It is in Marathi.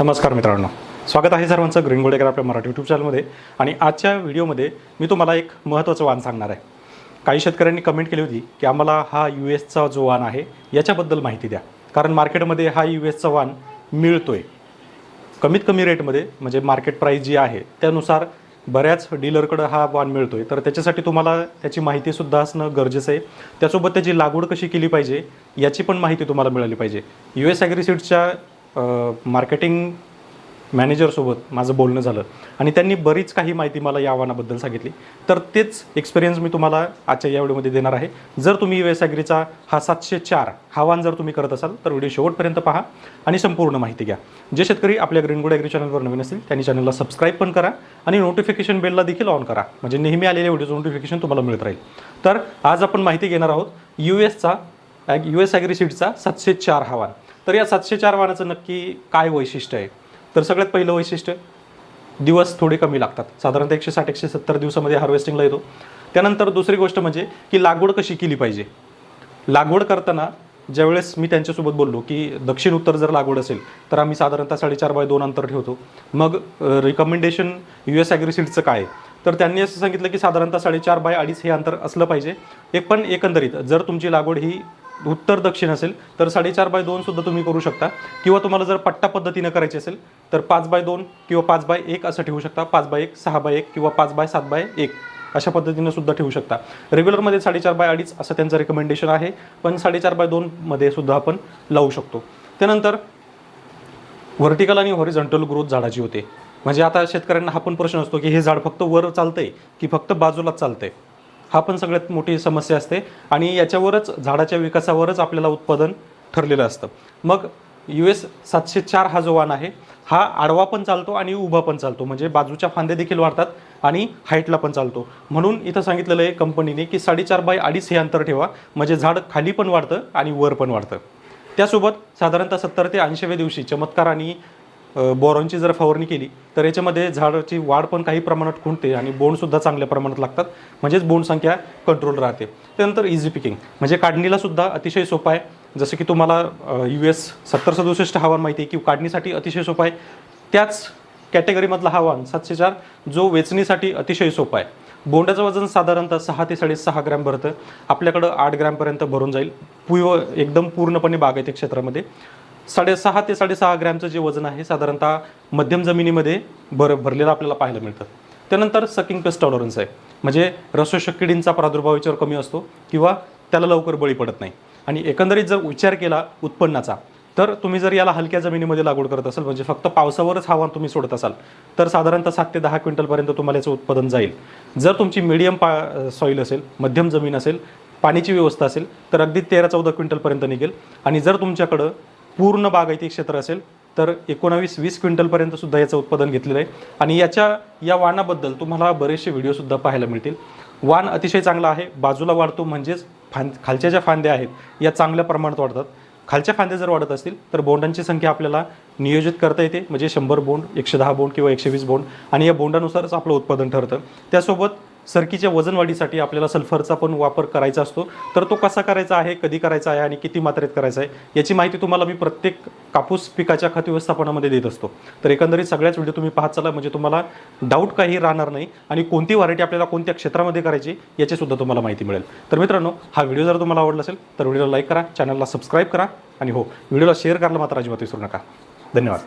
नमस्कार मित्रांनो. स्वागत आहे सर्वांचं ग्रीन गोडेकर आपल्या मराठी यूट्यूब चॅनलमध्ये आणि आजच्या व्हिडिओमध्ये मी तुम्हाला एक महत्त्वाचं वाण सांगणार आहे. काही शेतकऱ्यांनी कमेंट केली होती की आम्हाला हा यू एसचा जो वाण आहे याच्याबद्दल माहिती द्या. कारण मार्केटमध्ये हा यू एसचा वाण आहे कमीत कमी रेटमध्ये म्हणजे मार्केट प्राईस जी आहे त्यानुसार बऱ्याच डीलरकडं हा वाण मिळतो आहे तर त्याच्यासाठी तुम्हाला त्याची माहितीसुद्धा असणं गरजेचं आहे. त्यासोबत त्याची लागवड कशी केली पाहिजे याची पण माहिती तुम्हाला मिळाली पाहिजे. यू एस ॲग्रिसीडच्या मार्केटिंग मॅनेजरसोबत माझं बोलणं झालं. आणि त्यांनी बरीच काही माहिती मला या आव्हानाबद्दल सांगितली. तर तेच एक्सपिरियन्स मी तुम्हाला आजच्या या व्हिडिओमध्ये देणार आहे. जर तुम्ही यू एस ॲग्रीचा हा सातशे चार हा जर तुम्ही करत असाल तर व्हिडिओ शेवटपर्यंत पहा आणि संपूर्ण माहिती घ्या. जे शेतकरी आपल्या ग्रीनगुड ॲग्री चॅनलवर नवीन असतील त्यांनी चॅनलला सबस्क्राईब पण करा आणि नोटिफिकेशन बेलला देखील ऑन करा. म्हणजे नेहमी आलेल्या व्हिडिओचं नोटिफिकेशन तुम्हाला मिळत राहील. तर आज आपण माहिती घेणार आहोत यू एसचा यू एस ॲग्री सीडचा सातशे चार हा तर या सातशे चार वाणाचं नक्की काय वैशिष्ट्य आहे? तर सगळ्यात पहिलं वैशिष्ट्य दिवस थोडे कमी लागतात. साधारणतः एकशे साठ एकशे सत्तर दिवसामध्ये हार्वेस्टिंगला येतो. त्यानंतर दुसरी गोष्ट म्हणजे की लागवड कशी केली पाहिजे? लागवड करताना ज्यावेळेस मी त्यांच्यासोबत बोललो की दक्षिण उत्तर जर लागवड असेल तर आम्ही साधारणतः साडेचार बाय दोन अंतर ठेवतो. मग रिकमेंडेशन यू एस ॲग्रिसिडचं काय? तर त्यांनी असं सांगितलं की साधारणतः साडेचार बाय अडीच हे अंतर असलं पाहिजे. एक पण एकंदरीत जर तुमची लागवड ही उत्तर दक्षिण असेल तर साडेचार बाय दोन सुद्धा तुम्ही करू शकता. किंवा तुम्हाला जर पट्टा पद्धतीनं करायची असेल तर पाच बाय दोन किंवा पाच बाय एक असं ठेवू शकता. पाच बाय एक सहा बाय एक किंवा पाच बाय सात बाय एक अशा पद्धतीनं सुद्धा ठेवू शकता. रेग्युलरमध्ये साडेचार बाय अडीच असं त्यांचं रेकमेंडेशन आहे. पण साडेचार बाय दोनमध्ये सुद्धा आपण लावू शकतो. त्यानंतर व्हर्टिकल आणि हॉरिझॉन्टल ग्रोथ झाडाची होते. म्हणजे आता शेतकऱ्यांना हा पण प्रश्न असतो की हे झाड फक्त वर चालतंय की फक्त बाजूलाच चालतंय? हा पण सगळ्यात मोठी समस्या असते. आणि याच्यावरच झाडाच्या विकासावरच आपल्याला उत्पादन ठरलेलं असतं. मग यू एस सातशे चार हा जो वाण आहे हा आडवा पण चालतो आणि उभा पण चालतो. म्हणजे बाजूच्या फांद्या देखील वाढतात आणि हाईटला पण चालतो. म्हणून इथं सांगितलेलं आहे कंपनीने की साडेचार बाय अडीच हे अंतर ठेवा. म्हणजे झाड खाली पण वाढतं आणि वर पण वाढतं. त्यासोबत साधारणतः सत्तर ते ऐंशीव्या दिवशी चमत्कार आणि बोरॉनची जर फवारणी केली तर याच्यामध्ये झाडाची वाढ पण काही प्रमाणात खुंटते आणि बोंडसुद्धा चांगल्या प्रमाणात लागतात. म्हणजेच बोंड संख्या कंट्रोल राहते. त्यानंतर इझी पिकिंग म्हणजे काढणीलासुद्धा अतिशय सोपं आहे. जसं की तुम्हाला यू एस सत्तर सदुसष्ट हवामान माहिती आहे की काढणीसाठी अतिशय सोपं आहे. त्याच कॅटेगरीमधला हवामान सातशे चार जो वेचणीसाठी अतिशय सोपा आहे. बोंडाचं वजन साधारणतः सहा ते साडेसहा ग्रॅम भरतं. आपल्याकडं आठ ग्रॅमपर्यंत भरून जाईल. पूर्व एकदम पूर्णपणे बागायती क्षेत्रामध्ये. साडेसहा ते साडेसहा ग्रॅमचं जे वजन आहे साधारणतः मध्यम जमिनीमध्ये भर भरलेलं आपल्याला पाहायला मिळतं. त्यानंतर सकिंग पेस्ट टॉलरन्स आहे. म्हणजे रसोषक किडींचा प्रादुर्भाव याच्यावर कमी असतो किंवा त्याला लवकर बळी पडत नाही. आणि एकंदरीत जर विचार केला उत्पन्नाचा तर तुम्ही जर याला हलक्या जमिनीमध्ये लागवड करत असाल म्हणजे फक्त पावसावरच हवामान तुम्ही सोडत असाल तर साधारणतः सात ते दहा क्विंटलपर्यंत तुम्हाला याचं उत्पादन जाईल. जर तुमची मिडियम पा सॉईल असेल मध्यम जमीन असेल पाण्याची व्यवस्था असेल तर अगदी तेरा चौदा क्विंटलपर्यंत निघेल. आणि जर तुमच्याकडं पूर्ण बागायती क्षेत्र असेल तर एकोणावीस वीस क्विंटलपर्यंत सुद्धा याचं उत्पादन घेतलेलं आहे. आणि याच्या या वाणाबद्दल तुम्हाला बरेचसे व्हिडिओसुद्धा पाहायला मिळतील. वाण अतिशय चांगला आहे बाजूला वाढतो म्हणजेच फांद खालच्या ज्या फांद्या आहेत या चांगल्या प्रमाणात वाढतात. खालच्या फांद्या जर वाढत असतील तर बोंडांची संख्या आपल्याला नियोजित करता येते म्हणजे शंभर बोंड एकशे दहा बोंड किंवा एकशे वीस बोंड. आणि या बोंडानुसारच आपलं उत्पादन ठरतं. त्यासोबत सरकीच्या वजन वाढीसाठी आपल्याला सल्फरचा पण वापर करायचा असतो. तर तो कसा करायचा आहे कधी करायचा आहे आणि किती मात्रेत करायचा आहे याची माहिती तुम्हाला मी प्रत्येक कापूस पिकाच्या खत व्यवस्थापनामध्ये देत असतो. तर एकंदरीत सगळ्याच व्हिडिओ तुम्ही पाहत चाला म्हणजे तुम्हाला डाऊट काही राहणार नाही आणि कोणती व्हरायटी आपल्याला कोणत्या क्षेत्रामध्ये करायची याची सुद्धा तुम्हाला माहिती मिळेल. तर मित्रांनो हा व्हिडिओ जर तुम्हाला आवडला असेल तर व्हिडिओला लाईक करा चॅनलला सबस्क्राईब करा आणि हो व्हिडिओला शेअर करायला मात्र अजिबात विसरू नका. धन्यवाद.